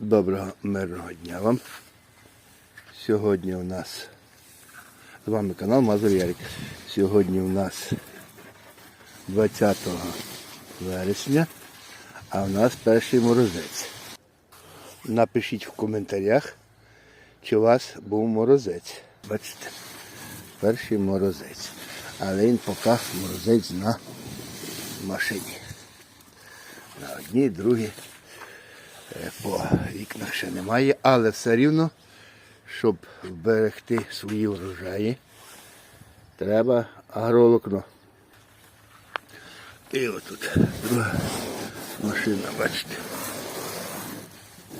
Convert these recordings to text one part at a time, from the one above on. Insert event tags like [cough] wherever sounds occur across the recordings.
Доброго мирного дня вам. Сьогодні у нас з вами канал Мазур Ярик. Сьогодні у нас 20 вересня, а у нас перший морозець. Напишіть в коментарях, чи у вас був морозець. Бачите, перший морозець. Але він поки морозець на машині. На одній, другій по вікнах ще немає, але все рівно, щоб вберегти свої врожаї, треба агроволокно. І отут друга машина, бачите.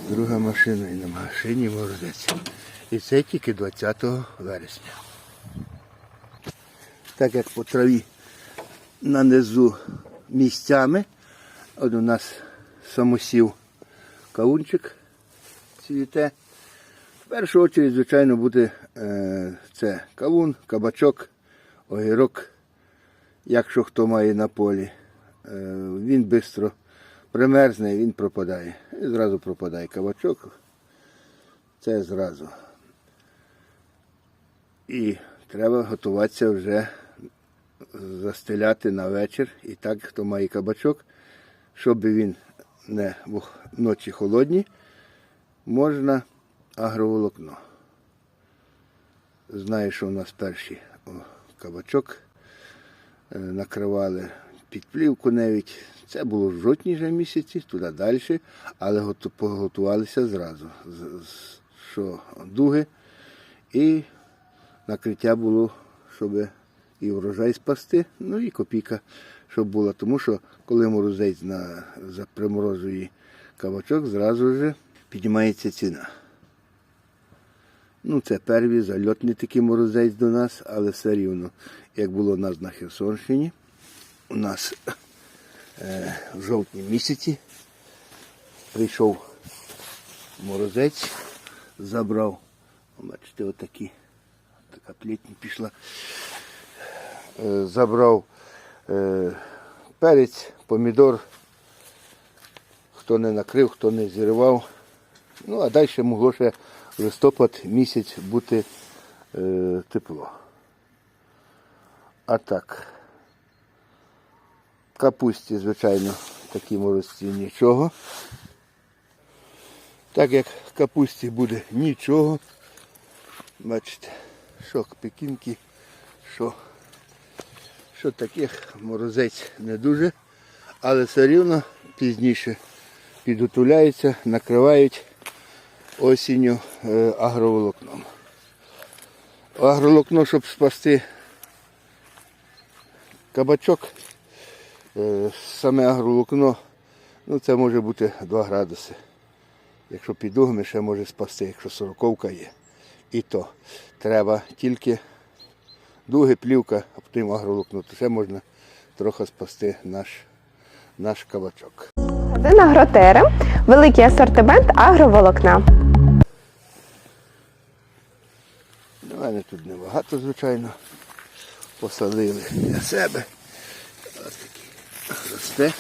Друга машина і на машині морозець. І це тільки 20 вересня. Так як по траві нанизу місцями, от у нас самосів кавунчик цвіте. В першу чергу, звичайно, буде е, це кавун, кабачок, огірок, якщо хто має на полі. Е, він швидко примерзне, він пропадає. І зразу пропадає кабачок. Це зразу. І треба готуватися вже застеляти на вечір. І так, хто має кабачок, щоб він не ночі холодні, можна агроволокно. Знаю, що у нас перший о, кабачок е, накривали під плівку навіть. Це було в жовтні вже місяці, туди далі, але поготувалися зразу. Що дуги і накриття було, щоб і врожай спасти, ну і копійка, щоб була. Тому що коли морозець на, приморозує кабачок, зразу ж піднімається ціна. Ну, це перві зальотний такий морозець до нас, але все рівно, як було у нас на Херсонщині, у нас е, в жовтні місяці прийшов морозець, забрав, бачите, отакі, така плітня пішла, е, забрав перець, помідор, хто не накрив, хто не зірвав. Ну, а далі могло ще листопад місяць бути е, тепло. А так. Капусті, звичайно, такі морозці нічого. Так як капусті буде нічого. Бачите, що пекінки, що, що таких морозець не дуже, але все рівно пізніше підготовляються, накривають осінню е, агроволокном. Агроволокно, щоб спасти кабачок, е, саме агроволокно, ну це може бути 2 градуси. Якщо під дугами ще може спасти, якщо сороковка є. І то треба тільки дуги, плівка, а потім агроволокно, то ще можна трохи спасти наш, наш кабачок. Магазин Агротерем. Великий асортимент агроволокна. У мене тут небагато, звичайно. Посадили для себе. Ось такі росте.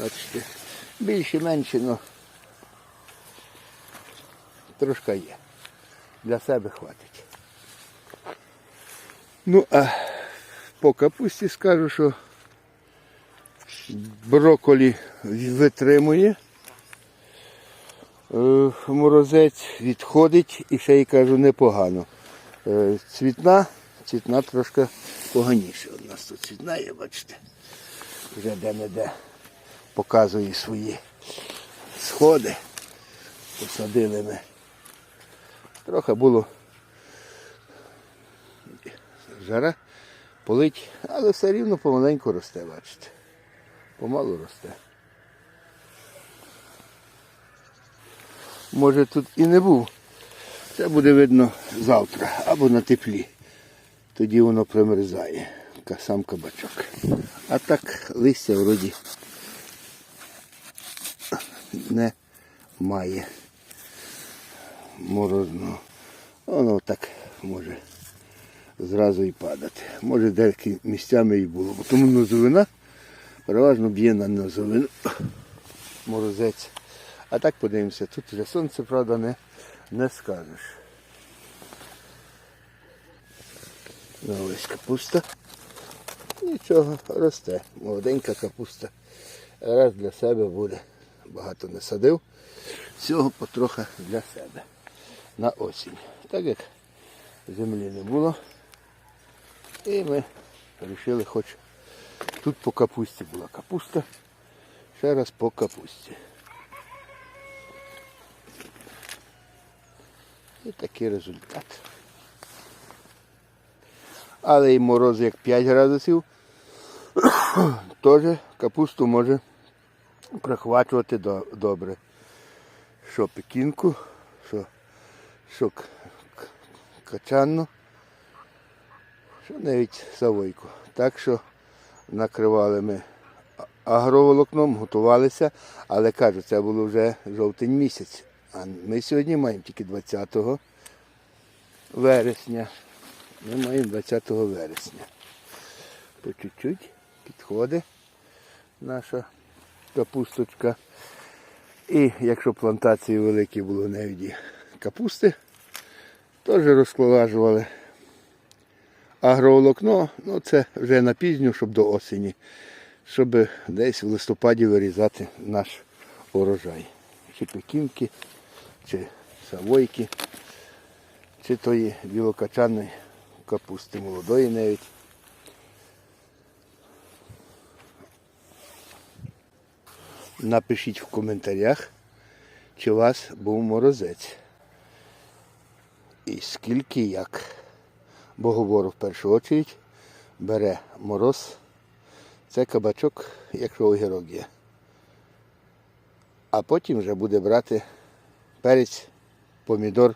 Бачите. Більше, менше, але трошки є. Для себе хватить. Ну, а по капусті скажу, що броколі витримує. Е, Морозець відходить і ще й кажу непогано. Е, Цвітна, цвітна трошки поганіше. У нас тут цвітна є, бачите. Вже де-не-де показує свої сходи. Посадили ми. Трохи було жара, полить, але все рівно помаленьку росте, бачите. Помалу росте. Може тут і не був. Це буде видно завтра або на теплі. Тоді воно примерзає, сам кабачок. А так листя вроді не має морозного. Воно так може зразу і падати. Може деякі місцями і було. Тому нозовина переважно б'є на нозовину. Морозець. А так подивимося, тут вже сонце, правда, не, не скажеш. Ну, ось капуста. Нічого, росте. Молоденька капуста. Раз для себе буде. Багато не садив. Всього потроха для себе. На осінь. Так як землі не було. І ми вирішили хоч тут по капусті була капуста. Ще раз по капусті. І такий результат. Але і мороз як 5 градусів, [coughs] теж капусту може прихвачувати до- добре. Що пекінку, що, що качанну, що навіть савойку. Так що накривали ми агроволокном, готувалися, але кажу, це було вже жовтень місяць. А ми сьогодні маємо тільки 20 вересня. Ми маємо 20 вересня. По чуть-чуть підходить наша капусточка. І якщо плантації великі були навіть капусти, теж розколажували. Агроволокно, ну це вже на пізню, щоб до осені, щоб десь в листопаді вирізати наш урожай. Чи пекінки, чи савойки, чи тої білокачаної капусти молодої навіть. Напишіть в коментарях, чи у вас був морозець. І скільки як. Бо говорю в першу чергу, бере мороз. Це кабачок, якщо огірок є. А потім вже буде брати перець, помідор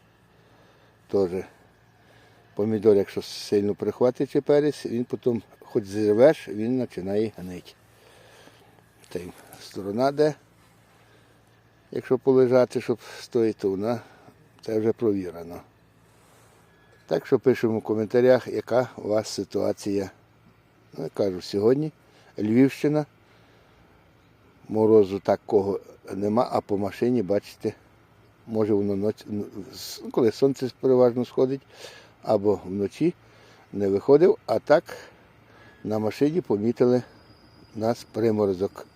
теж. Помідор, якщо сильно прихватить перець, він потім, хоч зірвеш, він починає гнити. Та й сторона де, якщо полежати, щоб стоїть, то вона це вже провірено. Так що пишемо в коментарях, яка у вас ситуація. Ну, я кажу, сьогодні Львівщина. Морозу такого нема, а по машині, бачите, може воно ноч... ну, коли сонце переважно сходить, або вночі не виходив, а так на машині помітили нас приморозок.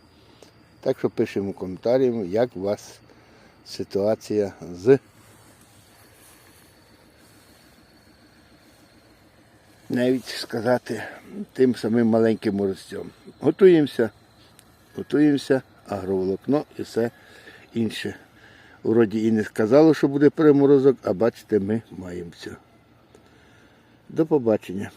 Так що пишемо коментарі, як у вас ситуація з навіть сказати тим самим маленьким морозцем. Готуємося, готуємося, агроволокно і все інше. Вроді і не сказало, що буде переморозок, а бачите, ми маємо все. До побачення.